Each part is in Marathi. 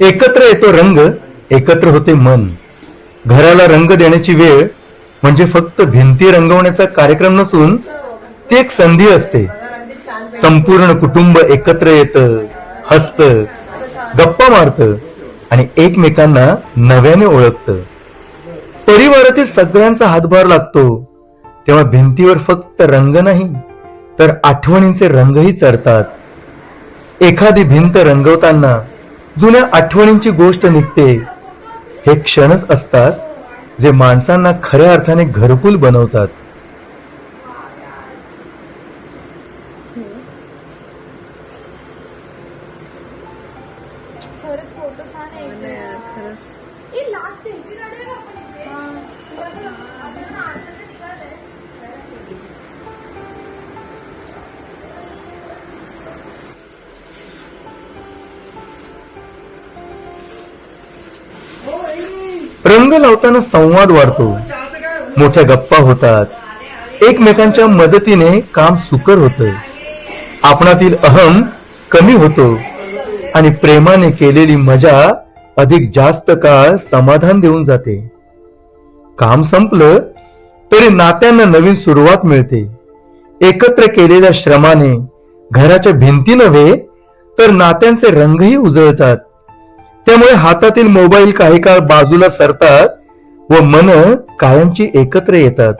एकत्र येतो रंग एकत्र होते मन. घराला रंग देण्याची वेळ म्हणजे फक्त भिंती रंगवण्याचा कार्यक्रम नसून ती एक संधी असते. संपूर्ण कुटुंब एकत्र येतं हसतं गप्पा मारतं आणि एकमेकांना नव्याने ओळखतं. परिवारातील सगळ्यांचा हातभार लागतो. तेव्हा भिंतीवर फक्त रंग नाही तर आठवणींचे रंगही चढतात एखादी भिंत रंगवताना जुन्या आठवणींची गोष्ट निघते. हे क्षणच असतात जे माणसांना खऱ्या अर्थाने घरकुल बनवतात. खरंच फोटो छान आहे. रंग लावताना संवाद वाढतो. मोठ्या गप्पा होतात. एकमेकांच्या मदतीने काम सुकर होतं. आपणातील अहम कमी होतो आणि प्रेमाने केलेली मजा अधिक जास्त काळ समाधान देऊन जाते. काम संपलं तरी नात्यांना नवीन सुरुवात मिळते. एकत्र केलेल्या श्रमाने घराच्या भिंती नव्हे तर नात्यांचे रंगही उजळतात. त्यामुळे हातातील मोबाईल काही काळ बाजूला सरतात व मन कायमची एकत्र येतात.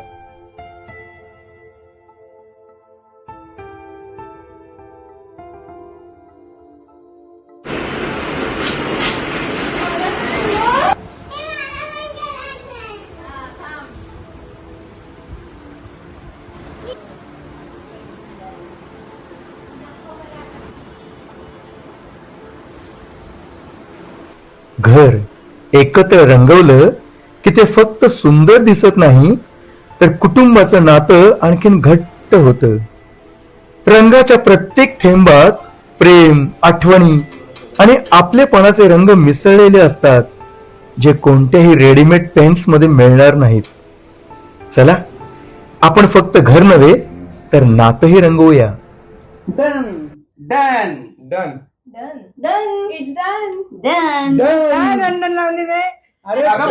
घर एकत्र रंगवलं की ते फक्त सुंदर दिसत नाही तर कुटुंबाचं नातं आणखीन घट्ट होतं. रंगाच्या प्रत्येक थेंबात प्रेम आठवणी आणि आपलेपणाचे रंग मिसळलेले असतात जे कोणत्याही रेडीमेड पेंट्समध्ये मिळणार नाहीत. चला आपण फक्त घर नव्हे तर नातंही रंगवूया. Done done. Done. Done. Done. It's done. Done done काय रंडन लावली रे अरे आहे.